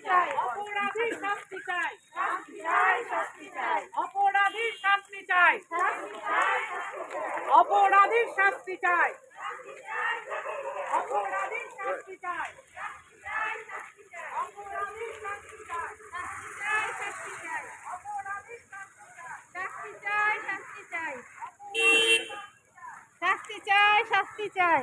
চাই অপরাধী শাস্তি চাই শাস্তি চাই শাস্তি চাই অপরাধী শাস্তি চাই শাস্তি চাই শাস্তি চাই অপরাধী শাস্তি চাই শাস্তি চাই অপরাধী শাস্তি চাই শাস্তি চাই শাস্তি চাই শাস্তি চাই শাস্তি চাই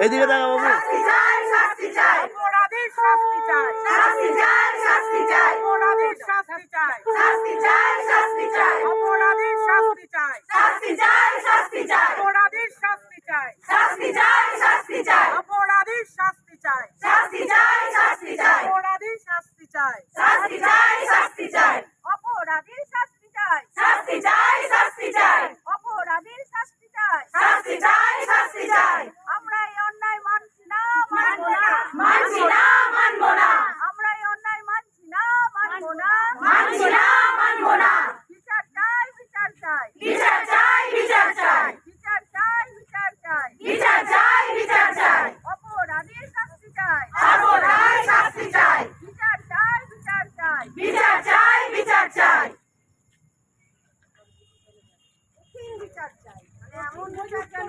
এদিকে দেখা বাবু অপরাধী শাস্তি চাই বিচার চাই বিচার চাই। বিচার চাই মানে এমন বিচার কেন